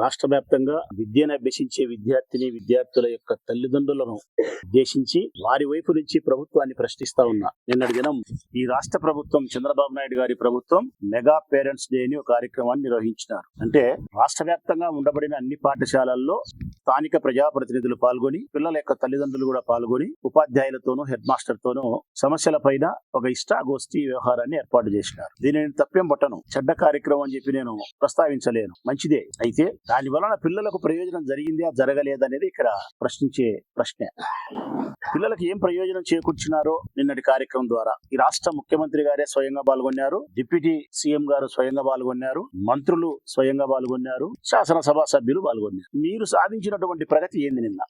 రాష్ట్ర వ్యాప్తంగా విద్యను అభ్యసించే విద్యార్థిని విద్యార్థుల యొక్క తల్లిదండ్రులను ఉద్దేశించి వారి వైపు నుంచి ప్రభుత్వాన్ని ప్రశ్నిస్తా ఉన్నా. నిన్నటి దినం ఈ రాష్ట్ర ప్రభుత్వం చంద్రబాబు నాయుడు గారి ప్రభుత్వం మెగా పేరెంట్స్ డే అని ఒక కార్యక్రమాన్ని నిర్వహించినారు. అంటే రాష్ట్ర వ్యాప్తంగా ఉండబడిన అన్ని పాఠశాలల్లో స్థానిక ప్రజాప్రతినిధులు పాల్గొని పిల్లల యొక్క తల్లిదండ్రులు కూడా పాల్గొని ఉపాధ్యాయులతోనూ హెడ్ మాస్టర్ తోనూ సమస్యల పైన ఒక ఇష్టాగోష్ఠి వ్యవహారాన్ని ఏర్పాటు చేసినారు. దీని నేను తప్పేం పట్టను చెడ్డ కార్యక్రమం అని చెప్పి నేను ప్రస్తావించలేను. మంచిదే. అయితే దాని వలన పిల్లలకు ప్రయోజనం జరిగిందా జరగలేదనేది ఇక్కడ ప్రశ్నించే ప్రశ్నే. పిల్లలకు ఏం ప్రయోజనం చేకూర్చినారో నిన్నటి కార్యక్రమం ద్వారా. ఈ రాష్ట్ర ముఖ్యమంత్రి గారే స్వయంగా పాల్గొన్నారు డిప్యూటీ సీఎం గారు స్వయంగా పాల్గొన్నారు మంత్రులు స్వయంగా పాల్గొన్నారు శాసనసభ సభ్యులు పాల్గొన్నారు. మీరు సాధించినటువంటి ప్రగతి ఏంది నిన్న?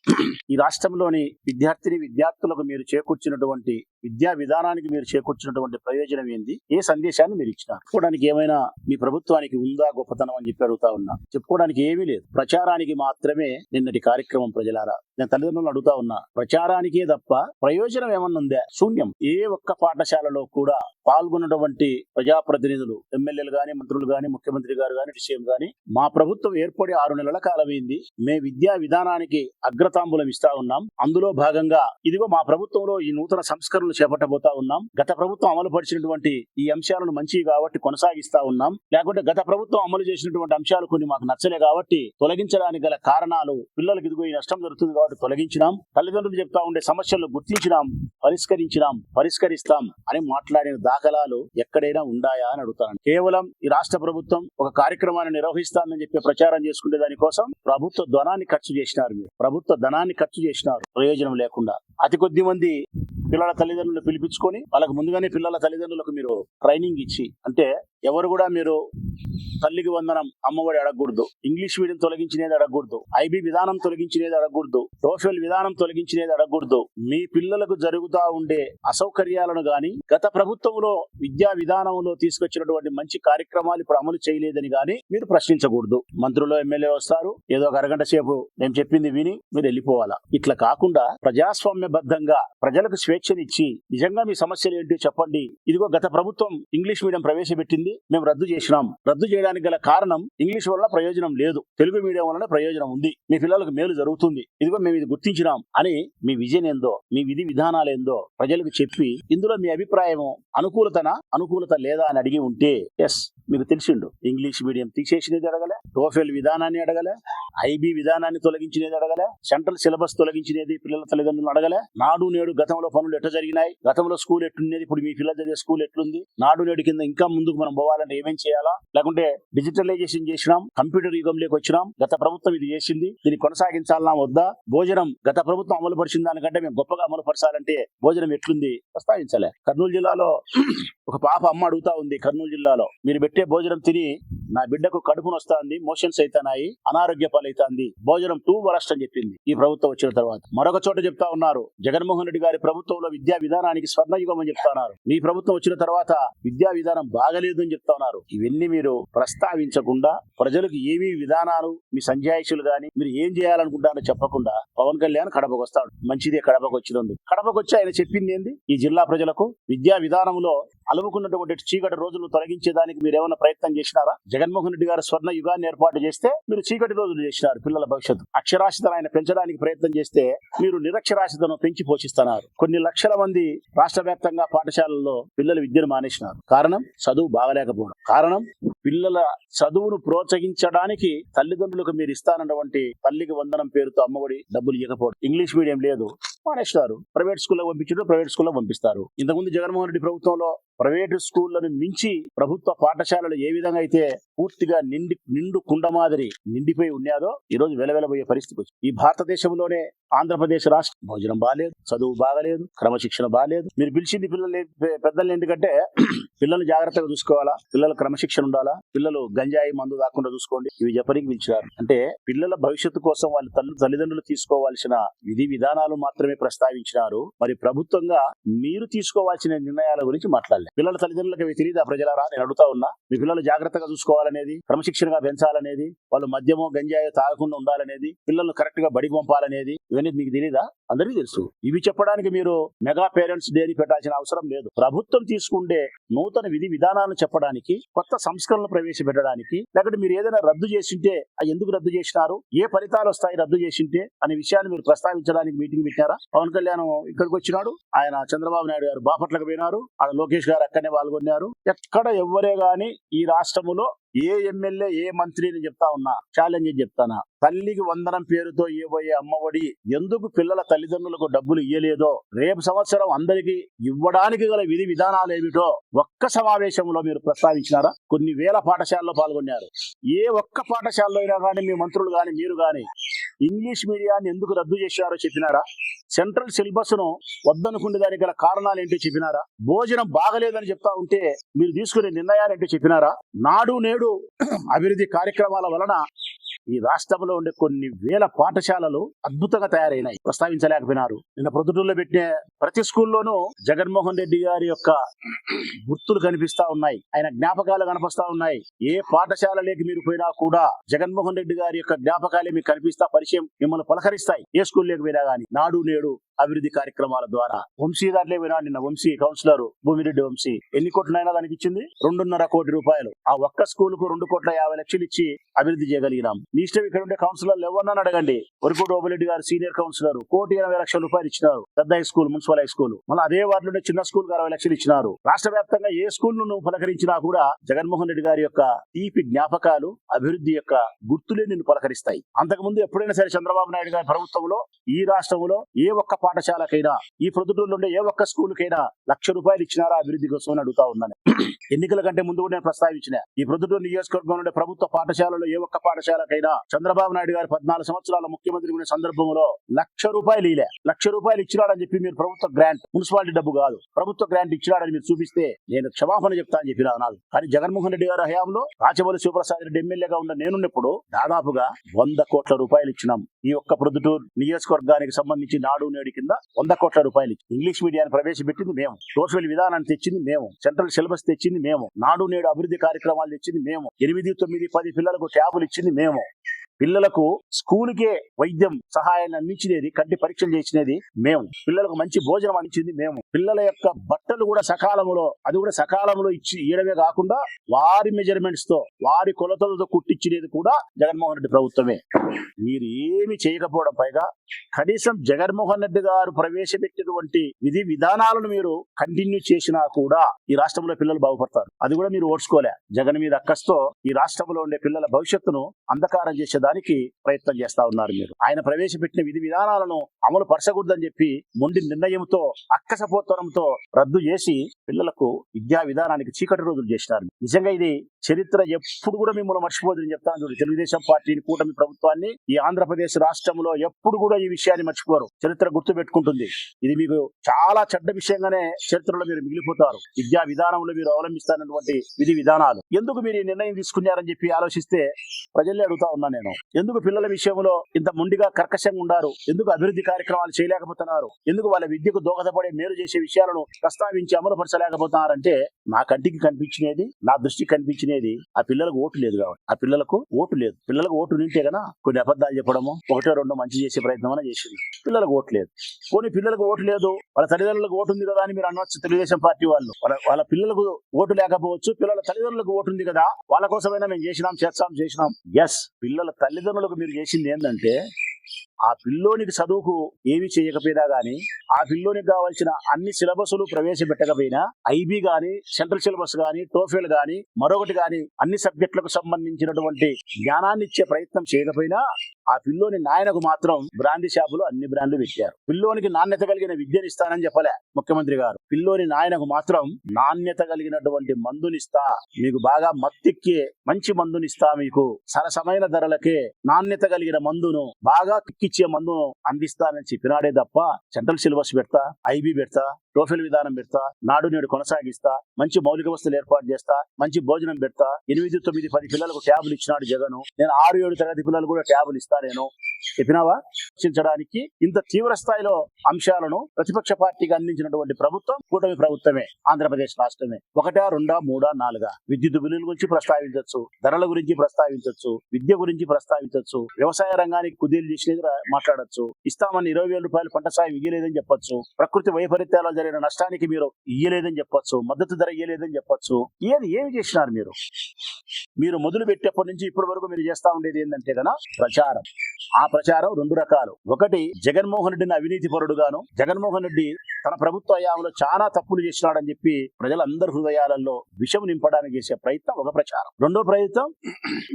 ఈ రాష్ట్రంలోని విద్యార్థిని విద్యార్థులకు మీరు చేకూర్చినటువంటి విద్యా విధానానికి మీరు చేకూర్చినటువంటి ప్రయోజనం ఏంది? ఏ సందేశాన్ని మీరు ఇచ్చినారు? చెప్పుకోవడానికి ఏమైనా మీ ప్రభుత్వానికి ఉందా గొప్పతనం అని చెప్పి అడుగుతా ఉన్నా. చెప్పుకోవడానికి ఏమీ లేదు. ప్రచారానికి మాత్రమే నిన్నటి కార్యక్రమం ప్రజలారా. నేను తల్లిదండ్రులను అడుగుతా ఉన్నా ప్రచారానికే తప్ప ప్రయోజనం ఏమన్నా ఉందా? శూన్యం. ఏ ఒక్క పాఠశాలలో కూడా పాల్గొన్నటువంటి ప్రజాప్రతినిధులు ఎమ్మెల్యేలు గాని మంత్రులు గాని ముఖ్యమంత్రి గారు గాని విషయం గాని మా ప్రభుత్వం ఏర్పడి ఆరు నెలల కాలమైంది. మే విద్యా విధానానికి అగ్రతాంబూలం ఇస్తా ఉన్నాం. అందులో భాగంగా ఇదిగో మా ప్రభుత్వంలో ఈ నూతన సంస్కరణలు చేపట్టబోతా ఉన్నాం. గత ప్రభుత్వం అమలు పరిచినటువంటి ఈ అంశాలను మంచివి కాబట్టి కొనసాగిస్తా ఉన్నాం. లేకుంటే గత ప్రభుత్వం అమలు చేసినటువంటి అంశాలు కొన్ని మాకు నచ్చలే కాబట్టి కాబట్టి తొలగించడానికి గల కారణాలు పిల్లలకు ఇదిగో ఈ నష్టం జరుగుతుంది కాబట్టి తొలగించినాం. తల్లిదండ్రులు చెప్తా ఉండే సమస్యలను గుర్తించినాం పరిష్కరించినాం పరిష్కరిస్తాం అని మాట్లాడిన దాఖలాలు ఎక్కడైనా ఉండాయా అని అడుగుతాను కేవలం ఈ రాష్ట్ర ప్రభుత్వం ఒక కార్యక్రమాన్ని నిర్వహిస్తానని చెప్పి ప్రచారం చేసుకునే దానికోసం ప్రభుత్వ ధనాన్ని ఖర్చు చేసినారు మీరు. ప్రభుత్వ ధనాన్ని ఖర్చు చేసినారు. ప్రయోజనం లేకుండా. అతి కొద్ది మంది పిల్లల తల్లిదండ్రులు పిలిపించుకొని వాళ్ళకు ముందుగానే పిల్లల తల్లిదండ్రులకు మీరు ట్రైనింగ్ ఇచ్చి అంటే ఎవరు కూడా మీరు తల్లికి వందనం అమ్మఒడి అడగకూడదు ఇంగ్లీష్ మీడియం తొలగించినది అడగకూడదు ఐబీ విధానం తొలగించినది అడగకూడదు టోఫెల్ విధానం తొలగించినది అడగకూడదు. మీ పిల్లలకు జరుగుతా ఉండే అసౌకర్యాలను గాని గత ప్రభుత్వంలో విద్యా విధానంలో తీసుకొచ్చినటువంటి మంచి కార్యక్రమాలు ఇప్పుడు అమలు చేయలేదని గాని మీరు ప్రశ్నించకూడదు. మంత్రులు ఎమ్మెల్యే వస్తారు ఏదో ఒక అరగంట సేపు మేము చెప్పింది విని మీరు వెళ్ళిపోవాలా. ఇట్లా కాకుండా ప్రజాస్వామ్యబద్ధంగా ప్రజలకు స్వేచ్ఛ స్వేచ్ఛనిచ్చి నిజంగా మీ సమస్యలు ఏంటో చెప్పండి. ఇదిగో గత ప్రభుత్వం ఇంగ్లీష్ మీడియం ప్రవేశపెట్టింది. మేము రద్దు చేసినాం. రద్దు చేయడానికి గల కారణం ఇంగ్లీష్ వల్ల ప్రయోజనం లేదు. తెలుగు మీడియం వలన ప్రయోజనం ఉంది. మీ పిల్లలకు మేలు జరుగుతుంది. ఇదిగో మేము ఇది గుర్తించినాం అని మీ విజయం ఏందో మీ విధి విధానాలు ఏందో ప్రజలకు చెప్పి ఇందులో మీ అభిప్రాయం అనుకూలతన అనుకూలత లేదా అని అడిగి ఉంటే ఎస్ మీకు తెలిసిండు. ఇంగ్లీష్ మీడియం తీసేసినది అడగలే. టోఫెల్ విధానాన్ని అడగలే. ఐబీ విధానాన్ని తొలగించినది అడగలే. సెంట్రల్ సిలబస్ తొలగించినది పిల్లల తల్లిదండ్రులు అడగలే. నాడు నేడు గతంలో పనులు ఎట్లా జరిగినాయి? గతంలో స్కూల్ ఎట్లుండేది? ఇప్పుడు మీ పిల్లలు చదివే స్కూల్ ఎట్లుంది? నాడు నేడు కింద ఇంకా ముందుకు మనం పోవాలంటే ఏమేం చేయాలా? లేకుంటే డిజిటలైజేషన్ చేసినాం కంప్యూటర్ యుగంలోకి వచ్చినాం గత ప్రభుత్వం ఇది చేసింది దీన్ని కొనసాగించాలన్నా వద్దా? భోజనం గత ప్రభుత్వం అమలు పరిచిన దానికంటే మేము గొప్పగా అమలు పరచాలంటే భోజనం ఎట్లుంది? ప్రస్తావించలే. కర్నూలు జిల్లాలో ఒక పాప అమ్మ అడుగుతా ఉంది కర్నూలు జిల్లాలో. మీరు పెట్టే భోజనం తిని నా బిడ్డకు కడుపు నొస్తాంది మోషన్స్ అవుతున్నాయి అనారోగ్య పాలైతాంది భోజనం టూ వరస్ట్ అని చెప్పింది ఈ ప్రభుత్వం వచ్చిన తర్వాత. మరొక చోట చెప్తా ఉన్నారు జగన్మోహన్ రెడ్డి గారి ప్రభుత్వం ప్రభుత్వంలో విద్యా విధానానికి స్వర్ణయుగం అని చెప్తున్నారు. మీ ప్రభుత్వం వచ్చిన తర్వాత విద్యా విధానం బాగలేదు అని చెప్తున్నారు. ఇవన్నీ మీరు ప్రస్తావించకుండా ప్రజలకు ఏమి విధానాలు మీ సంజాయిషులు గాని మీరు ఏం చేయాలనుకుంటారో చెప్పకుండా పవన్ కళ్యాణ్ కడపకు వస్తాడు. మంచిదే కడపకు వచ్చినందుకు. కడపకు వచ్చి ఆయన చెప్పింది ఏంది? ఈ జిల్లా ప్రజలకు విద్యా విధానంలో అలుముకున్నటువంటి చీకటి రోజులు తొలగించేదానికి మీరు ఏమైనా ప్రయత్నం చేసినారా? జగన్మోహన్ రెడ్డి గారు స్వర్ణ యుగాన్ని ఏర్పాటు చేస్తే మీరు చీకటి రోజులు చేసినారు పిల్లల భవిష్యత్తు. అక్షరాస్యతను ఆయన పెంచడానికి ప్రయత్నం చేస్తే మీరు నిరక్షరాస్యతను పెంచి పోషిస్తున్నారు. కొన్ని లక్షల మంది రాష్ట్ర వ్యాప్తంగా పాఠశాలల్లో పిల్లలు విద్యను మానేసినారు. కారణం? చదువు బాగలేకపోవడం. కారణం? పిల్లల చదువును ప్రోత్సహించడానికి తల్లిదండ్రులకు మీరు ఇస్తానన్నటువంటి తల్లికి వందనం పేరుతో అమ్మఒడి డబ్బులు ఇవ్వకపోవడం. ఇంగ్లీష్ మీడియం లేదు. మానేస్తారు. ప్రైవేట్ స్కూల్లో పంపించడం ప్రైవేట్ స్కూల్లో పంపిస్తారు. ఇంతకుముందు జగన్మోహన్ రెడ్డి ప్రభుత్వంలో ప్రైవేటు స్కూళ్ళను మించి ప్రభుత్వ పాఠశాలలు ఏ విధంగా అయితే పూర్తిగా నిండి నిండు కుండ మాదిరి నిండిపోయి ఉన్నాదో ఈ రోజు వెలవెలబోయే పరిస్థితి వచ్చింది. ఈ భారతదేశంలోనే ఆంధ్రప్రదేశ్ రాష్ట్రం భోజనం బాగాలేదు చదువు బాగలేదు క్రమశిక్షణ బాగాలేదు మీరు పిలిచింది పిల్లలు పెద్దల్ని ఎందుకంటే పిల్లలు జాగ్రత్తగా చూసుకోవాలా? పిల్లలు క్రమశిక్షణ ఉండాలా? పిల్లలు గంజాయి మందు దాకుండా చూసుకోండి. ఇవి చెప్పడానికి పిలిచారు అంటే పిల్లల భవిష్యత్తు కోసం వాళ్ళ తల్లి తల్లిదండ్రులు తీసుకోవాల్సిన విధి విధానాలు మాత్రమే ప్రస్తావించినారు. మరి ప్రభుత్వంగా మీరు తీసుకోవాల్సిన నిర్ణయాల గురించి మాట్లాడలేదు పిల్లల తల్లిదండ్రులకు ఇవి తెలియదా ప్రజలరా? నేను అడుగుతా ఉన్నా. మీ పిల్లలు జాగ్రత్తగా చూసుకోవాలనేది క్రమశిక్షణగా పెంచాలనేది వాళ్ళు మద్యమో గంజాయో తాగకుండా ఉండాలనేది పిల్లలు కరెక్ట్గా బడికి పంపాలనేది ఇవన్నీ మీకు తెలియదా అందరికీ తెలుసు. ఇవి చెప్పడానికి మీరు మెగా పేరెంట్స్ డేని పెట్టాల్సిన అవసరం లేదు. ప్రభుత్వం తీసుకుంటే నూతన విధి విధానాలను చెప్పడానికి కొత్త సంస్కరణలు ప్రవేశపెట్టడానికి లేకపోతే మీరు ఏదైనా రద్దు చేసింటే అది ఎందుకు రద్దు చేసినారు? ఏ ఫలితాలు వస్తాయి రద్దు చేసింటే అనే విషయాన్ని మీరు ప్రస్తావించడానికి మీటింగ్ పెట్టారా? పవన్ కళ్యాణ్ ఇక్కడికి వచ్చినాడు ఆయన చంద్రబాబు నాయుడు గారు బాపట్లకు పోయినారు ఆడ లోకేష్ గారు అక్కడనే పాల్గొన్నారు. ఎక్కడ ఎవ్వరే గాని ఈ రాష్ట్రములో ఏ ఎమ్మెల్యే ఏ మంత్రిని చెప్తా ఉన్నా ఛాలెంజ్ చెప్తానా? తల్లికి వందనం పేరుతో ఇవ్వబోయే అమ్మఒడి ఎందుకు పిల్లల తల్లిదండ్రులకు డబ్బులు ఇయ్యలేదో రేపు సంవత్సరం అందరికీ ఇవ్వడానికి గల విధి విధానాలు ఏమిటో ఒక్క సమావేశంలో మీరు ప్రస్తావించినారా? కొన్ని వేల పాఠశాలలో పాల్గొన్నారు. ఏ ఒక్క పాఠశాలలో అయినా కానీ మీ మంత్రులు కానీ మీరు కానీ ఇంగ్లీష్ మీడియాన్ని ఎందుకు రద్దు చేశారో చెప్పినారా? సెంట్రల్ సిలబస్ను వద్దనుకునే దానికి గల కారణాలు ఏంటో చెప్పినారా? భోజనం బాగలేదని చెప్తా ఉంటే మీరు తీసుకునే నిర్ణయాలు ఏంటో చెప్పినారా? నాడు నేడు అభివృద్ధి కార్యక్రమాల వలన ఈ రాష్ట్రంలో ఉండే కొన్ని వేల పాఠశాలలు అద్భుతంగా తయారైనాయి. ప్రస్తావించలేకపోయినారు. నిన్న ప్రొద్దుటూరులో పెట్టిన ప్రతి స్కూల్లోనూ జగన్మోహన్ రెడ్డి గారి యొక్క గుర్తులు కనిపిస్తా ఉన్నాయి. ఆయన జ్ఞాపకాలు కనిపిస్తా ఉన్నాయి. ఏ పాఠశాలలోకి మీరు పోయినా కూడా జగన్మోహన్ రెడ్డి గారి యొక్క జ్ఞాపకాలే మీకు కనిపిస్తా పరిచయం మిమ్మల్ని పలకరిస్తాయి. ఏ స్కూల్లోకి పోయినా గానీ నాడు నేడు అభివృద్ధి కార్యక్రమాల ద్వారా. వంశీ దాంట్లో పోయినా నిన్న వంశీ కౌన్సిలర్ భూమిరెడ్డి వంశీ ఎన్ని కోట్లైనా దానికి ఇచ్చింది? రెండున్నర కోటి రూపాయలు. ఆ ఒక్క స్కూల్కు రెండు కోట్ల యాభై లక్షలు ఇచ్చి అభివృద్ధి చేయగలిగినాం. నీ ఇష్టం ఇక్కడ ఉండే కౌన్సిలర్లు ఎవరన్నా అడగండి. వరకుడు ఓబులెడ్డి గారు సీనియర్ కౌన్సిలర్ కోటి ఎనభై లక్షల రూపాయలు ఇచ్చినారు. పెద్ద high school municipal high school మళ్ళీ అదే వార్డులోనే చిన్న స్కూల్ అరవై లక్షలు ఇచ్చినారు. రాష్ట్ర వ్యాప్తంగా ఏ స్కూల్ను నువ్వు పలకరించినా కూడా జగన్మోహన్ రెడ్డి గారి యొక్క తీపి జ్ఞాపకాలు అభివృద్ధి యొక్క గుర్తులే నిన్ను పలకరిస్తాయి. అంతకుముందు ఎప్పుడైనా సరే చంద్రబాబు నాయుడు గారి ప్రభుత్వంలో ఈ రాష్ట్రంలో ఏ ఒక్క పాఠశాలకైనా ఈ ప్రొద్దుటూరులో ఉండే ఏ ఒక్క స్కూల్కైనా లక్ష రూపాయలు ఇచ్చినారా అభివృద్ధి కోసం అని అడుగుతా ఉన్నాను ఎన్నికల కంటే ముందు కూడా నేను ప్రస్తావించిన. ఈ ప్రొద్దుటూరు నియోజకవర్గంలో ఉండే ప్రభుత్వ పాఠశాలలో ఏ ఒక్క పాఠశాలకైనా చంద్రబాబు నాయుడు గారు పద్నాలుగు సంవత్సరాల ముఖ్యమంత్రి ఉన్న సందర్భంలో లక్ష రూపాయలు ఇలే. లక్ష రూపాయలు ఇచ్చినాడని చెప్పి మీరు ప్రభుత్వ గ్రాంట్ మున్సిపాలిటీ డబ్బు కాదు. ప్రభుత్వ గ్రాంట్ ఇచ్చినాడని మీరు చూపిస్తే నేను క్షమాపణ చెప్తా అని చెప్పిన నాడు కానీ జగన్మోహన్ రెడ్డి గారి హయాంలో రాచబోలి శివప్రసాద్ రెడ్డి ఎమ్మెల్యేగా ఉన్న నేనున్నప్పుడు దాదాపుగా వంద కోట్ల రూపాయలు ఇచ్చినాం. ఈ ఒక్క ప్రొద్దుటూరు నియోజకవర్గానికి సంబంధించి నాడు నేడు కింద వంద కోట్ల రూపాయలు ఇంగ్లీష్ మీడియాన్ని ప్రవేశపెట్టింది మేము. సోషల్ విధానాన్ని తెచ్చింది మేము. సెంట్రల్ సిలబస్ తెచ్చింది మేము. నాడు నేడు అభివృద్ధి కార్యక్రమాలు తెచ్చింది మేము. ఎనిమిది తొమ్మిది పది పిల్లలకు ట్యాబులు ఇచ్చింది మేము. పిల్లలకు స్కూల్కే వైద్యం సహాయాన్ని అందించినది కంటి పరీక్షలు చేసినది మేము పిల్లలకు మంచి భోజనం అందించింది మేము. పిల్లల యొక్క బట్టలు కూడా సకాలంలో అది కూడా సకాలంలో ఇచ్చి ఇయడమే కాకుండా వారి మెజర్మెంట్స్తో వారి కొలతలతో కుట్టించినది కూడా జగన్మోహన్ రెడ్డి ప్రభుత్వమే. మీరు ఏమి చేయకపోవడం పైగా కనీసం జగన్మోహన్ రెడ్డి గారు ప్రవేశపెట్టినటువంటి విధి విధానాలను మీరు కంటిన్యూ చేసినా కూడా ఈ రాష్ట్రంలో పిల్లలు బాగుపడతారు. అది కూడా మీరు ఓడ్చుకోలే జగన్ మీద అక్కస్తో ఈ రాష్ట్రంలో ఉండే పిల్లల భవిష్యత్తును అంధకారం చేసేదానికి ప్రయత్నం చేస్తా ఉన్నారు మీరు. ఆయన ప్రవేశపెట్టిన విధి విధానాలను అమలు పరచకూడదని చెప్పి మొండి నిర్ణయంతో అక్కసపో అక్కసపోతనంతో రద్దు చేసి పిల్లలకు విద్యా విధానానికి చీకటి రోజులు చేసినారు. నిజంగా ఇది చరిత్ర ఎప్పుడు కూడా మిమ్మల్ని మర్చిపోదని చెప్తాను. చూడు తెలుగుదేశం పార్టీని కూటమి ప్రభుత్వాన్ని ఈ ఆంధ్రప్రదేశ్ రాష్ట్రంలో ఎప్పుడు కూడా ఈ విషయాన్ని మర్చిపోరు. చరిత్ర గుర్తు పెట్టుకుంటుంది. ఇది మీకు చాలా చెడ్డ విషయంగానే చరిత్రలో మీరు మిగిలిపోతారు. విద్యా విధానంలో మీరు అవలంబిస్తానటువంటి విధి విధానాలు. ఎందుకు మీరు ఈ నిర్ణయం తీసుకున్నారని చెప్పి ఆలోచిస్తే ప్రజల్ని అడుగుతా ఉన్నా నేను. ఎందుకు పిల్లల విషయంలో ఇంత మొండిగా కర్కశంగా ఉండారు? ఎందుకు అభివృద్ధి కార్యక్రమాలు చేయలేకపోతున్నారు? ఎందుకు వాళ్ళ విద్యకు దోహదపడే మేలు చేసే విషయాలను ప్రస్తావించి అమలుపరచలేకపోతున్నారంటే నా కంటికి కనిపించినది నా దృష్టికి కనిపించినది ఆ పిల్లలకు ఓటు లేదు కాబట్టి. ఆ పిల్లలకు ఓటు లేదు. పిల్లలకు ఓటు నింటే కదా కొన్ని అబద్ధాలు చెప్పడము ఒకటో రెండో మంచి చేసే ప్రయత్నం అయినా చేసింది. పిల్లలకు ఓటు లేదు. కొన్ని పిల్లలకు ఓటు లేదు. వాళ్ళ తల్లిదండ్రులకు ఓటు ఉంది కదా అని మీరు అనవచ్చు తెలుగుదేశం పార్టీ వాళ్ళు. వాళ్ళ వాళ్ళ పిల్లలకు ఓటు లేకపోవచ్చు పిల్లల తల్లిదండ్రులకు ఓటు ఉంది కదా వాళ్ళ కోసమైనా మేము చేసినాం చేస్తాం చేసినాం. ఎస్ పిల్లల తల్లిదండ్రులకు మీరు చేసింది ఏంటంటే ఆ పిల్లోనికి చదువుకు ఏమి చేయకపోయినా గానీ ఆ పిల్లోనికి కావాల్సిన అన్ని సిలబస్లు ప్రవేశపెట్టకపోయినా ఐబీ గాని సెంట్రల్ సిలబస్ గాని టోఫెల్ గాని మరొకటి గాని అన్ని సబ్జెక్టులకు సంబంధించినటువంటి జ్ఞానాన్ని ఇచ్చే ప్రయత్నం చేయకపోయినా ఆ పిల్లోని నాయనకు మాత్రం బ్రాంతి షాపులు అన్ని బ్రాండ్లు పెట్టారు. పిల్లోనికి నాణ్యత కలిగిన విద్యను ఇస్తానని చెప్పలే ముఖ్యమంత్రి గారు. పిల్లోని నాయనకు మాత్రం నాణ్యత కలిగినటువంటి మందునిస్తా మీకు బాగా మత్తిక్కి మంచి మందునిస్తా మీకు. సరసమైన ధరలకే నాణ్యత కలిగిన మందును బాగా కిక్కిచ్చే మందును అందిస్తానని చెప్పినాడే తప్ప సెంట్రల్ సిలబస్ పెడతా ఐబీ పెడతా టోఫెల్ విధానం పెడతా నాడు నేడు కొనసాగిస్తా మంచి మౌలిక వస్తువులు ఏర్పాటు చేస్తా మంచి భోజనం పెడతా ఎనిమిది తొమ్మిది పది పిల్లలకు ట్యాబులు ఇచ్చినాడు జగన్. నేను ఆరు ఏడు తరగతి పిల్లలు కూడా ట్యాబులు ఇస్తా. నేను చెప్పినావా? చర్చించడానికి ఇంత తీవ్ర స్థాయిలో అంశాలను ప్రతిపక్ష పార్టీకి అందించినటువంటి ప్రభుత్వం కూటమి ప్రభుత్వమే ఆంధ్రప్రదేశ్ రాష్ట్రమే. ఒకటా రెండా మూడా నాలుగా. విద్యుత్ బిల్లుల గురించి ప్రస్తావించవచ్చు ధరల గురించి ప్రస్తావించవచ్చు విద్య గురించి ప్రస్తావించవచ్చు వ్యవసాయ రంగానికి కుదేలు చేసినది మాట్లాడచ్చు ఇస్తామని ఇరవై వేల రూపాయలు పంట సాయం ఇయ్యలేదని చెప్పొచ్చు ప్రకృతి వైపరీత్యాల జరిగిన నష్టానికి మీరు ఇయ్యలేదని చెప్పొచ్చు మద్దతు ధర ఇయ్యలేదని చెప్పొచ్చు. ఏది ఏమి చేసినారు మీరు? మీరు మొదలు పెట్టేప్పటి నుంచి ఇప్పటి వరకు మీరు చేస్తా ఉండేది ఏంటంటే కదా ప్రచారం. ఆ ప్రచారం రెండు రకాలు. ఒకటి జగన్మోహన్ రెడ్డిని అవినీతి పరుడుగాను. జగన్మోహన్ రెడ్డి తన ప్రభుత్వ హయాంలో చాలా తప్పులు చేసినాడని చెప్పి ప్రజలందరి హృదయాలలో విషం నింపడానికి చేసే ప్రయత్నం ఒక ప్రచారం. రెండో ప్రయత్నం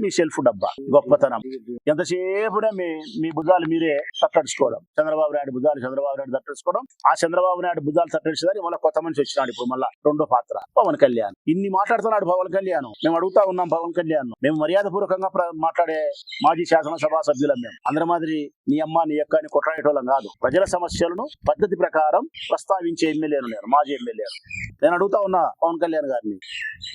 మీ సెల్ఫ్ డబ్బా గొప్పతనం. ఎంతసేపునే మీ మీ భుజాలు మీరే తట్టడుచుకోవడం. చంద్రబాబు నాయుడు భుజాలు చంద్రబాబు నాయుడు తట్టడుచుకోవడం. ఆ చంద్రబాబు నాయుడు భుజాలు తట్టడిచేదాన్ని మళ్ళీ కొత్త మనిషి వచ్చినాడు ఇప్పుడు మళ్ళా రెండో పాత్ర. పవన్ కళ్యాణ్. ఇన్ని మాట్లాడుతున్నాడు పవన్ కళ్యాణ్. మేము అడుగుతా ఉన్నాం పవన్ కళ్యాణ్. మేము మర్యాదపూర్వకంగా మాట్లాడే మాజీ శాసనసభ సభ్యులు మేము. అందరి మాదిరి నీ అమ్మ నీ అక్క అని కొట్లాడేటోళ్ళం కాదు. ప్రజల సమస్యలను పద్ధతి ప్రకారం ప్రస్తావించే ఎమ్మెల్యేను నేను మాజీ ఎమ్మెల్యేను నేను అడుగుతా ఉన్నా పవన్ కళ్యాణ్ గారిని.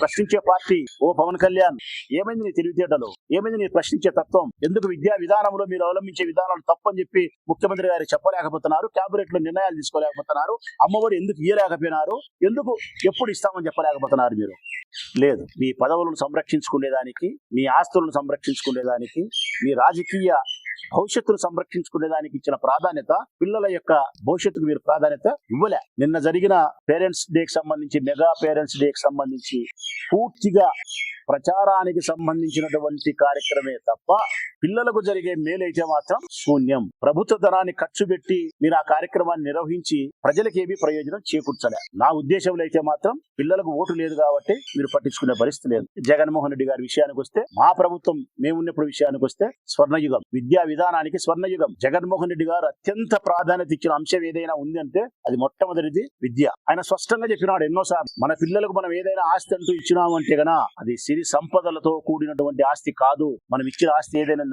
ప్రశ్నించే పార్టీ ఓ పవన్ కళ్యాణ్. ఏమైంది నీ తెలివితేటలు? ఏమైంది నీ ప్రశ్నించే తత్వం? ఎందుకు విద్యా విధానంలో మీరు అవలంబించే విధానాలు తప్పని చెప్పి ముఖ్యమంత్రి గారు చెప్పలేకపోతున్నారు? క్యాబినెట్లో నిర్ణయాలు తీసుకోలేకపోతున్నారు? అమ్మఒడి ఎందుకు ఇయ్యలేకపోయినారు? ఎందుకు ఎప్పుడు ఇస్తామని చెప్పలేకపోతున్నారు మీరు? లేదు. మీ పదవులను సంరక్షించుకునేదానికి మీ ఆస్తులను సంరక్షించుకునేదానికి మీ రాజకీయ భవిష్యత్తును సంరక్షించుకునేదానికి ఇచ్చిన ప్రాధాన్యత పిల్లల యొక్క భవిష్యత్తుకు మీరు ప్రాధాన్యత ఇవ్వలే. నిన్న జరిగిన పేరెంట్స్ డేకి సంబంధించి మెగా పేరెంట్స్ డేకి సంబంధించి పూర్తిగా ప్రచారానికి సంబంధించినటువంటి కార్యక్రమే తప్ప పిల్లలకు జరిగే మేలైతే మాత్రం శూన్యం. ప్రభుత్వ ధనాన్ని ఖర్చు పెట్టి మీరు ఆ కార్యక్రమాన్ని నిర్వహించి ప్రజలకు ఏమీ ప్రయోజనం చేకూర్చలే. నా ఉద్దేశంలో అయితే మాత్రం పిల్లలకు ఓటు లేదు కాబట్టి మీరు పట్టించుకునే పరిస్థితి లేదు. జగన్మోహన్ రెడ్డి గారి విషయానికి వస్తే మా ప్రభుత్వం మేమున్నప్పుడు విషయానికి వస్తే స్వర్ణయుగం. విద్యా విధానానికి స్వర్ణయుగం. జగన్మోహన్ రెడ్డి గారు అత్యంత ప్రాధాన్యత ఇచ్చిన అంశం ఏదైనా ఉంది అంటే అది మొట్టమొదటిది విద్య. ఆయన స్పష్టంగా చెప్పినాడు ఎన్నోసార్లు మన పిల్లలకు మనం ఏదైనా ఆస్తి అంటూ ఇచ్చినాము అంటే గన అది సిరి సంపదలతో కూడినటువంటి ఆస్తి కాదు. మనం ఇచ్చిన ఆస్తి ఏదైనా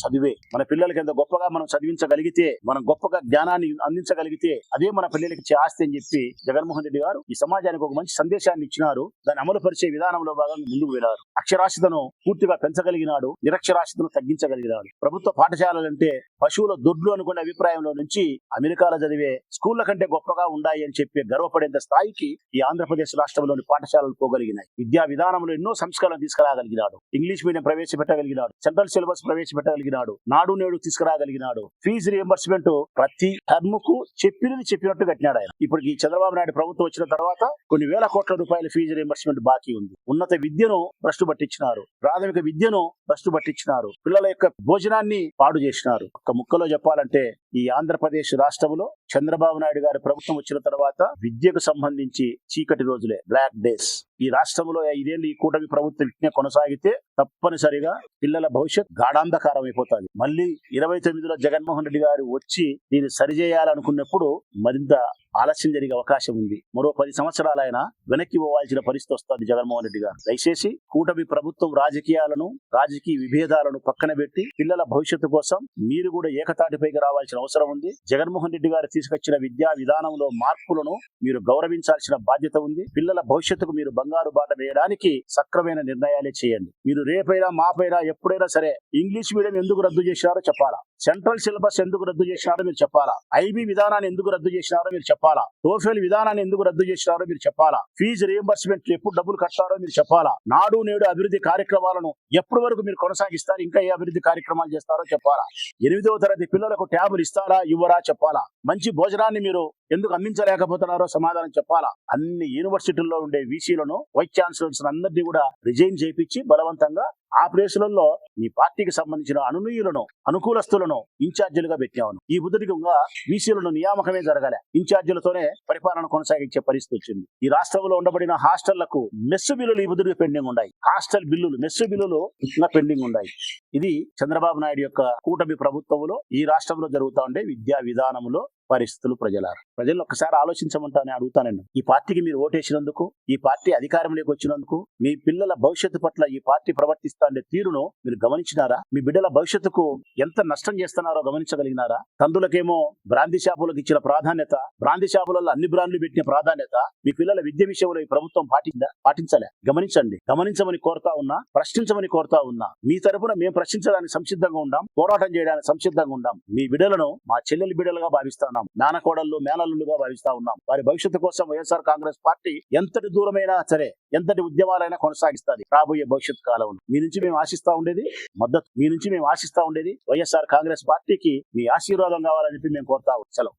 చదివే. మన పిల్లలకి ఎంత గొప్పగా మనం చదివించగలిగితే మనం గొప్పగా జ్ఞానాన్ని అందించగలిగితే అదే మన పిల్లలకి ఇచ్చే ఆస్తి అని చెప్పి జగన్మోహన్ రెడ్డి గారు ఈ సమాజానికి ఒక మంచి సందేశాన్ని ఇచ్చినారు. దాన్ని అమలు పరిచే విధానంలో భాగంగా ముందుకు వెళ్ళారు. అక్షరాస్యతను పూర్తిగా పెంచగలిగినాడు నిరక్షరాస్యతను తగ్గించగలిగినాడు. ప్రభుత్వ పాఠశాలలంటే పశువుల దొడ్లు అనుకునే అభిప్రాయంలో నుంచి అమెరికాలో చదివే స్కూళ్ళ కంటే గొప్పగా ఉన్నాయి అని చెప్పి గర్వపడేంత స్థాయికి ఈ ఆంధ్రప్రదేశ్ రాష్ట్రంలోని పాఠశాలలు పోగలిగినాయి. విద్యా విధానంలో ఎన్నో సంస్కరణ తీసుకురాగలిగినాడు. ఇంగ్లీష్ మీడియం ప్రవేశపెట్టగలిగినాడు. సెంట్రల్ సిలబస్ ప్రవేశపెట్టగలిగినాడు. నాడు నేడు తీసుకురాగలిగినాడు. ఫీజు రియంబర్స్మెంట్ ప్రతి టర్మ్కు చెప్పినది చెప్పినట్టు కట్టినాడు ఆయన. ఇప్పుడు ఈ చంద్రబాబు నాయుడు ప్రభుత్వం వచ్చిన తర్వాత కొన్ని వేల కోట్ల రూపాయల ఫీజు రియంబర్స్మెంట్ బాకీ ఉంది. ఉన్నత విద్యను భ్రష్టు పట్టించినారు. ప్రాథమిక విద్యను భ్రష్టు పట్టించినారు. పిల్లల యొక్క భోజనాన్ని పాడు చేసినారు. ఒక ముక్కలో చెప్పాలంటే ఈ ఆంధ్రప్రదేశ్ రాష్ట్రంలో చంద్రబాబు నాయుడు గారి ప్రభుత్వం వచ్చిన తర్వాత విద్యకు సంబంధించి చీకటి రోజులే బ్లాక్ డేస్ ఈ రాష్ట్రంలో ఐదేళ్ళు ఈ కూటమి ప్రభుత్వం ఇట్నే కొనసాగితే తప్పనిసరిగా పిల్లల భవిష్యత్ గాఢాంధకారం అయిపోతుంది. మళ్ళీ ఇరవై తొమ్మిదిలో జగన్మోహన్ రెడ్డి గారు వచ్చి దీన్ని సరిచేయాలనుకున్నప్పుడు మరింత ఆలస్యం జరిగే అవకాశం ఉంది. మరో పది సంవత్సరాలు ఆయన వెనక్కి పోవాల్సిన పరిస్థితి వస్తుంది జగన్మోహన్ రెడ్డి గారు. దయచేసి కూటమి ప్రభుత్వం రాజకీయాలను రాజకీయ విభేదాలను పక్కన పెట్టి పిల్లల భవిష్యత్తు కోసం మీరు కూడా ఏకతాటిపైకి రావాల్సిన అవసరం ఉంది. జగన్మోహన్ రెడ్డి గారు తీసుకొచ్చిన విద్యా విధానంలో మార్పులను మీరు గౌరవించాల్సిన బాధ్యత ఉంది. పిల్లల భవిష్యత్తుకు మీరు బంగారు బాట వేయడానికి సక్రమైన నిర్ణయాలే చేయండి. మీరు రేపైనా మాపైనా ఎప్పుడైనా సరే ఇంగ్లీష్ మీడియం ఎందుకు రద్దు చేసినారో చెప్పాలా? సెంట్రల్ సిలబస్ ఎందుకు రద్దు చేసినారో మీరు చెప్పాలా? ఐబీ విధానాన్ని ఎందుకు రద్దు చేసినారో మీరు చెప్పాలా? టోఫెల్ విధానాన్ని ఎందుకు రద్దు చేసినారో మీరు చెప్పాలా? ఫీజు రియంబర్స్మెంట్ ఎప్పుడు డబ్బులు కట్టారో మీరు చెప్పాలా? నాడు నేడు అభివృద్ధి కార్యక్రమాలను ఎప్పటి వరకు మీరు కొనసాగిస్తారు? ఇంకా ఏ అభివృద్ధి కార్యక్రమాలు చేస్తారో చెప్పాలా? ఎనిమిదవ తరగతి పిల్లలకు ట్యాబులు ఇస్తారా? ఇవ్వరా? చెప్పాలా? మంచి భోజనాన్ని మీరు ఎందుకు అందించలేకపోతున్నారో సమాధానం చెప్పాలా? అన్ని యూనివర్సిటీల్లో ఉండే వీసీలను వైస్ ఛాన్సలర్స్ అందరినీ కూడా రిజైన్ చేయించి బలవంతంగా ఆ ప్లేసులలో ఈ పార్టీకి సంబంధించిన అనునీయులను అనుకూలస్తులను ఇన్ఛార్జీలుగా పెట్టాము ఈ బుద్ధుడిగా బీసీలను నియామకమే జరగలే. ఇన్ఛార్జీలతోనే పరిపాలన కొనసాగించే పరిస్థితి వచ్చింది. ఈ రాష్ట్రంలో ఉండబడిన హాస్టళ్ళకు మెస్సు బిల్లులు ఈ బుద్ధుడికి పెండింగ్ ఉన్నాయి. హాస్టల్ బిల్లులు మెస్సు బిల్లులు ఇంకా పెండింగ్ ఉన్నాయి. ఇది చంద్రబాబు నాయుడు యొక్క కూటమి ప్రభుత్వంలో ఈ రాష్ట్రంలో జరుగుతూ ఉండే విద్యా విధానంలో పరిస్థితులు ప్రజలారు. ప్రజలు ఒక్కసారి ఆలోచించమంటానే అడుగుతానండి ఈ పార్టీకి మీరు ఓటేసినందుకు ఈ పార్టీ అధికారంలోకి వచ్చినందుకు మీ పిల్లల భవిష్యత్తు పట్ల ఈ పార్టీ ప్రవర్తిస్తా చెప్తాండే తీరును మీరు గమనించినారా? మీ బిడ్డల భవిష్యత్తుకు ఎంత నష్టం చేస్తున్నారో గమనించగలిగినారా? తందులకేమో బ్రాంతి షాపులకు ఇచ్చిన ప్రాధాన్యత బ్రాంతి షాపులలో అన్ని బ్రాండ్లు పెట్టిన ప్రాధాన్యత మీ పిల్లల విద్య విషయంలో ఈ ప్రభుత్వం పాటిందా? పాటించలే. గమనించండి. గమనించమని కోరుతా ఉన్నా ప్రశ్నించమని కోరుతా ఉన్నా మీ తరపున మేము ప్రశ్నించడానికి సంసిద్ధంగా ఉండాం పోరాటం చేయడానికి సంసిద్ధంగా ఉండాం మీ బిడ్డలను మా చెల్లెలి బిడ్డలుగా భావిస్తున్నాం నానకోడళ్ళు మేనల్లుగా భావిస్తా ఉన్నాం. వారి భవిష్యత్తు కోసం వైఎస్ఆర్ కాంగ్రెస్ పార్టీ ఎంతటి దూరమైనా సరే ఎంతటి ఉద్యమాలైనా కొనసాగిస్తుంది రాబోయే భవిష్యత్ కాలంలో. మీ నుంచి మేము ఆశిస్తా ఉండేది. మద్దతు మీ నుంచి మేము ఆశిస్తా ఉండేది. వైఎస్ఆర్ కాంగ్రెస్ పార్టీకి మీ ఆశీర్వాదం కావాలని చెప్పి మేము కోరుతా సెలవు.